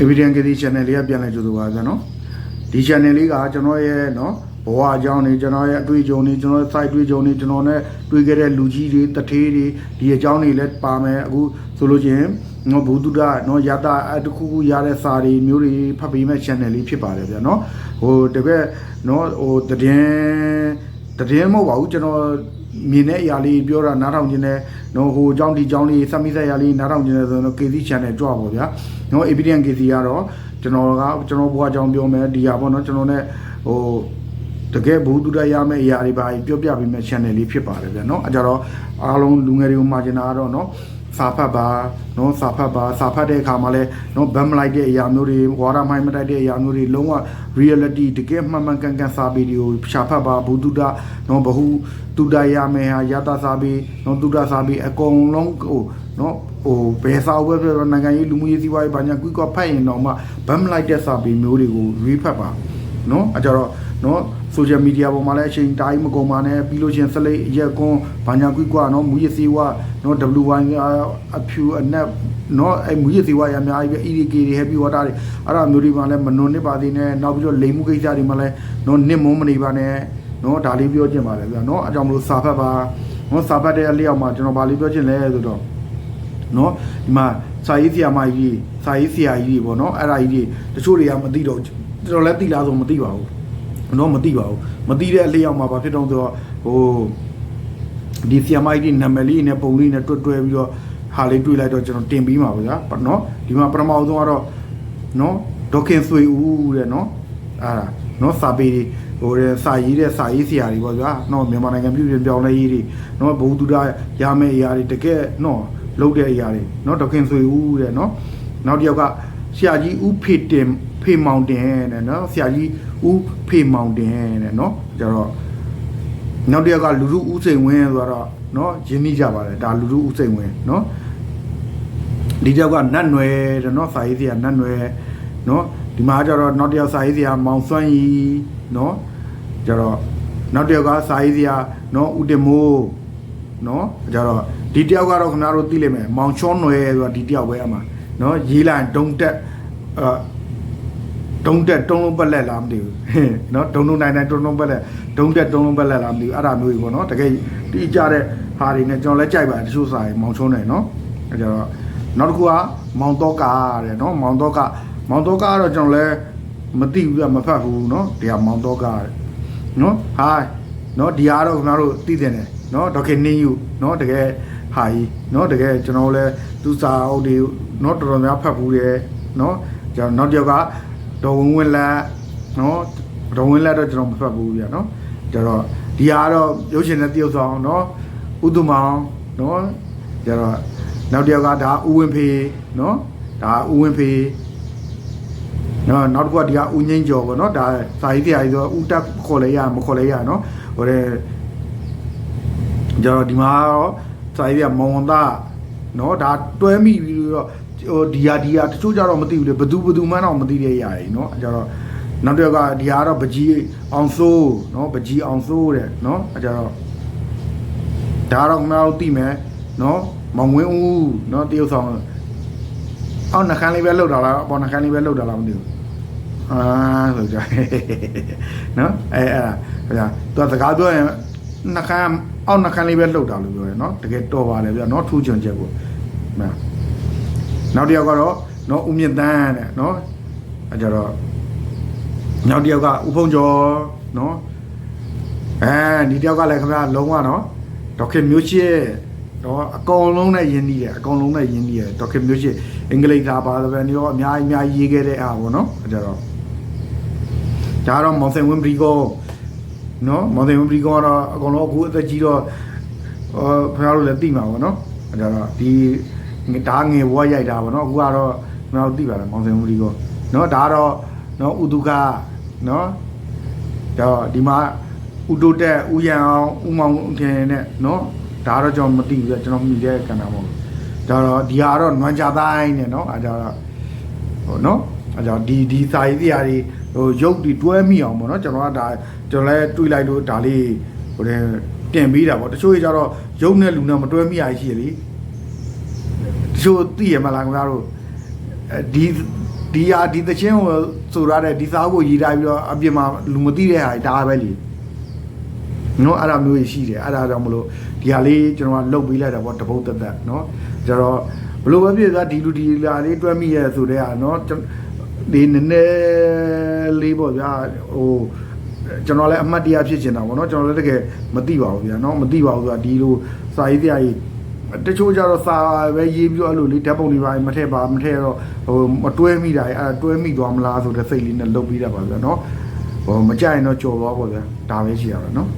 Evident KD channel လေးကပြန်လဲကြိုဆိုပါဗျာနော်ဒီ channel လေးကကျွန်တော်ရဲ့နော်ဘဝအကြောင်းတွေကျွန်တော်ရဲ့အတွေ့အကြုံတွေကျွန်တော်ရဲ့ site တွေ့ကြုံတွေကျွန်တော်နဲ့တွေ့ခဲ့တဲ့လူကြီးတွေတထေးတွေဒီအကြောင်းတွေလည်းပါမယ်အခုဆိုလို့ချင်းနော်ဘုဒ္ဓနော်ယတာအတခုခုရတဲ့စာတွေမျိုးတွေဖတ်ပေးမဲ့ channel လေးဖြစ်ပါတယ်ဗျာနော်ဟိုတကယ်နော်ဟိုတည်င်း တည်င်းမဟုတ်ပါဘူးကျွန်တော်မြင်တဲ့အရာလေးပြောတာနားထောင်ခြင်းနဲ့နော်ဟိုအကြောင်းဒီအကြောင်းလေးစက်မိဆက်ရာလေးနားထောင်ခြင်းနဲ့ဆိုတော့ KC channel ကြွပါဗျာနော် Evident KC ကတော့ကျွန်တော်ကကျွန်တော်ဘွားအကြောင်းပြောမယ်ဒီဟာပေါ့နော်ကျွန်တော် ਨੇ ဟိုတကယ်ဘုသူတရရမယ့်အရာတွေပါပြောပြပေးမယ့် channel လေးဖြစ်ပါတယ်ဗျာနော်အဲကြတော့အားလုံးလူငယ်တွေကိုမှာကျင်တာကတော့နော် စာဖတ်ပါနော်စာဖတ်ပါစာဖတ်တဲ့အခါမှာလဲနော်ဗမ်မလိုက်တဲ့အရာမျိုးတွေဝါရမိုင်းမတိုက်တဲ့အရာမျိုးတွေလုံးဝ reality တကယ်မှန်မှန်ကန်ကန်စာပေတွေကိုရှာဖတ်ပါဘုသူတနော်ဘဟုတူတရမယ်ဟာယတာစာပေနော်တူတစာပေအကုန်လုံးဟိုနော်ဟိုဘယ်စာဝဲပြောနိုင်ငံရေးလူမှုရေးစီးပွားရေးဘာညာကွီကဖတ်ရင်တော့မှဗမ်မလိုက်တဲ့စာပေမျိုးတွေကို read ဖတ်ပါနော်အဲကြတော့ နော် social media ပေါ်မှာလည်းအချိန်တိုင်းမကုန်ပါနဲ့ပြီးလို့ချင်းစလိတ်ရက်ကွန်းဘာညာကွီကွာနော်မူရစီဝါနော် WY အဖြူအနက်နော်အဲမူရစီဝါရအများကြီးပဲ EDK တွေ happy water တွေအဲ့ဒါမျိုးတွေမှာလည်းမနွန်နစ်ပါသေးနဲ့နောက်ပြီးတော့လိမ်မှုကိစ္စတွေမှာလည်းနော်နစ်မုံမနေပါနဲ့နော်ဒါလေးပြောချင်ပါတယ်ဗျာနော်အကြောင်းမလို့စာဖတ်ပါနော်စာဖတ်တဲ့အလျောက်မှာကျွန်တော်ဗာလေးပြောချင်လဲဆိုတော့နော်ဒီမှာစာရေးဆရာမကြီးစာရေးဆရာကြီးတွေပေါ့နော်အဲ့ဒါကြီးတွေတချို့တွေကမသိတော့တော်တော်လည်းသိလားဆိုမသိပါဘူး တော့မသိပါဘူးမသိတဲ့အလျောက်မှာဘာဖြစ်တော့ဆိုတော့ဟိုဒီဆီယမိုက်ဒီနံပါတ်လေးနဲ့ပုံလေးနဲ့တွတ်တွဲပြီးတော့ဟာလေးတွေးလိုက်တော့ကျွန်တော်တင်ပြီးမှာပါဗျာနော်ဒီမှာပထမအောင်ဆုံးကတော့နော်ဒေါခင်ဆွေဦးတဲ့နော်အဲ့ဒါနော်စာပေတွေဟိုတဲ့စာရေးတဲ့စာရေးဆရာတွေပေါ့ဗျာနော်မြန်မာနိုင်ငံပြည်ပြင်ပြောင်းလဲရေးတွေနော်ဘုဒ္ဓတာရမယ့်အရာတွေတကယ်နော်လုပ်တဲ့အရာတွေနော်ဒေါခင်ဆွေဦးတဲ့နော်နောက်တစ်ယောက်က ဆရာကြီးဦးဖေတင်ဖေမောင်တင်တဲ့နော်ဆရာကြီးဦးဖေမောင်တင်တဲ့နော်ကြတော့နောက်တစ်ယောက်ကလူလူဦးစိန်ဝင်းဆိုတော့နော်ရင်းနှီးကြပါတယ်ဒါလူလူဦးစိန်ဝင်းနော်ဒီတစ်ယောက်ကနတ်နွယ်တဲ့နော်စာရေးဆရာနတ်နွယ်နော်ဒီမှာကြတော့နောက်တစ်ယောက်စာရေးဆရာမောင်စွမ်းရီနော်ကြတော့နောက်တစ်ယောက်ကစာရေးဆရာနော်ဦးတင်မိုးနော်ကြတော့ဒီတယောက်ကတော့ခင်ဗျားတို့သိလိမ့်မယ်မောင်ချောနွယ်ဆိုတာဒီတယောက်ပဲအမှ နော်ရေးလိုက်ဒုံတက်အာဒုံတက်တုံးလုံးပက်လက်လားမသိဘူးဟင်နော်ဒုံဒုံနိုင်နိုင်တုံးလုံးပက်လက်ဒုံတက်တုံးလုံးပက်လက်လားမသိဘူးအဲ့ဒါမျိုးကြီးပေါ့နော်တကယ်တိကျတဲ့ဟာတွေနဲ့ကျွန်တော်လည်းကြိုက်ပါတယ်တချို့စာရင်မောင်ချောနွယ်နော်အဲကြတော့နောက်တစ်ခုကမောင်တော့ကာတဲ့နော်မောင်တော့ကာမောင်တော့ကာကတော့ကျွန်တော်လည်းမသိဘူးကမဖတ်ဘူးနော်ဒီဟာမောင်တော့ကာတဲ့နော်ဟာနော်ဒီဟာတော့ခင်ဗျားတို့သိတယ်နဲ့နော်ဒေါက်ခင်နင်းယူနော်တကယ်ဟာကြီးနော်တကယ်ကျွန်တော်လည်းသူစာအုပ်တွေ နော်တော်တော်များဖတ်ဘူးတယ်နော်ကျွန်တော်နောက်တစ်ယောက်ကဒေါ်ဝင်းဝင်းလက်နော်ဒေါ်ဝင်းလက်တော့ကျွန်တော်မဖတ်ဘူးဗျာနော်ကျတော့ဒီဟာကတော့ရုပ်ရှင်နဲ့တရုပ်ဆောင်နော်ဥဒုမောင်နော်ကျတော့နောက်တစ်ယောက်ကဒါဥဝင်းဖေးနော်ဒါဥဝင်းဖေးနော်နောက်တစ်ခုကဒီကဥငိမ့်ကျော်ပေါ့နော်ဒါစာရေးတရားကြီးဆိုဥတက်ခေါ်လဲရမခေါ်လဲရနော်ဟိုတဲ့ကျတော့ဒီမှာတော့စာရေးပြမောင်သားနော်ဒါတွဲမိပြီးတော့ ဟိုဒီဟာဒီဟာတချို့ကြတော့မသိဘူးလေဘသူဘသူမှန်းတော့မသိတဲ့ຢာကြီးเนาะကျတော့နောက်တစ်ယောက်ကဒီဟာတော့ပကြီးအောင်စိုးเนาะပကြီးအောင်စိုးတဲ့เนาะအဲကျတော့ဒါတော့ခဏတော့သိမယ်เนาะမောင်ဝင်းဦးเนาะတရုတ်ဆောင်အော်နှခမ်းလေးပဲလောက်တာလားအပေါ်နှခမ်းလေးပဲလောက်တာလားမသိဘူးအာဆိုကြเนาะအဲအဲ့ဒါသူကစကားပြောရင်နှခမ်းအောက်နှခမ်းလေးပဲလှုပ်တာလို့ပြောတယ်เนาะတကယ်တော်ပါလေဗျာเนาะထူးချွန်ချက်ကိုမှန် နောက်တစ်ယောက်ကတော့နော်ဦးမြင့်တန်းတဲ့နော်အဲကြတော့နောက်တစ်ယောက်ကဦးဖုံကျော်နော်အဲဒီတစ်ယောက်ကလည်းခင်ဗျာလုံးဝနော်ဒေါက်ခင်မျိုးချစ်နော်အကောင်လုံးနဲ့ယဉ်နေတယ်အကောင်လုံးနဲ့ယဉ်နေတယ်ဒေါက်ခင်မျိုးချစ်အင်္ဂလိပ်စာပါသဘန်ရောအများကြီးအများကြီးရေးခဲ့တဲ့အားပေါ့နော်အဲကြတော့ဒါကတော့မောင်စင်ဝင်းပရီကောနော်မောင်စင်ဝင်းပရီကောကတော့အကောင်လုံးအခုအသက်ကြီးတော့ဟောခင်ဗျားတို့လည်းသိမှာပေါ့နော်အဲကြတော့ဒီ ဓာငယ်ဘွားရိုက်တာပေါ့နော်အခုကတော့ခင်ဗျားတို့သိပါလားမောင်စင်ဝင်းဘရီကိုနော်ဒါတော့နော်ဥဒုကနော်တော့ဒီမှာဥတိုတက်ဥယံအောင်ဥမောင်ခင်နဲ့နော်ဒါတော့ကျွန်တော်မသိဘူးကျွန်တော်မိတဲ့ကဏ္ဍမဟုတ်ဘူးဒါတော့ဒီဟာတော့နွမ်းကြတိုင်းနဲ့နော်အဲဒါတော့ဟိုနော်အဲကြောင့်ဒီဒီစာရေးစရာတွေဟိုရုပ်တွေတွဲမိအောင်ပေါ့နော်ကျွန်တော်ကဒါကျွန်တော်လည်းတွေးလိုက်လို့ဒါလေးဟိုတဲ့တင်ပြီးတာပေါ့တချို့ကြီးကျတော့ရုပ်နဲ့လူနဲ့မတွဲမိရရှိရလေ တချို့သိရမလားခင်ဗျားတို့အဲဒီဒီဟာဒီသချင်းကိုဆိုရတဲ့ဒီစာအုပ်ကိုရေးထားပြီးတော့အပြင်မှာလူမသိတဲ့ဟာဒါပဲလေနော်အဲ့ဒါမျိုးကြီးရှိတယ်အဲ့ဒါကြောင့်မလို့ဒီဟာလေးကျွန်တော်ကလုတ်ပေးလိုက်တာပေါ့တပုတ်သက်သက်နော်ကျတော့ဘလို့ပဲဖြစ်သွားဒီလူဒီလာလေးတွဲမိရဲဆိုတဲ့ဟာနော်ကျွန်ဒီနည်းနည်းလေးပေါ့ဗျာဟိုကျွန်တော်လည်းအမှတ်တရဖြစ်ချင်တာပေါ့နော်ကျွန်တော်လည်းတကယ်မသိပါဘူးဗျာနော်မသိပါဘူးဆိုတာဒီလိုစာရေးတရားကြီး တချို့ကြတော့စာပဲရေးပြီးတော့အဲ့လိုလေးဓာတ်ပုံတွေပါမထည့်ပါမထည့်တော့ဟိုမတွဲမိတာအဲ့ဒါတွဲမိသွားမလားဆိုတဲ့စိတ်လေးနဲ့လုတ်ပြီးတာပါဗျာနော်ဟိုမကြိုက်ရင်တော့ကြော်သွားပါဗျာဒါပဲရှိရပါတော့နော်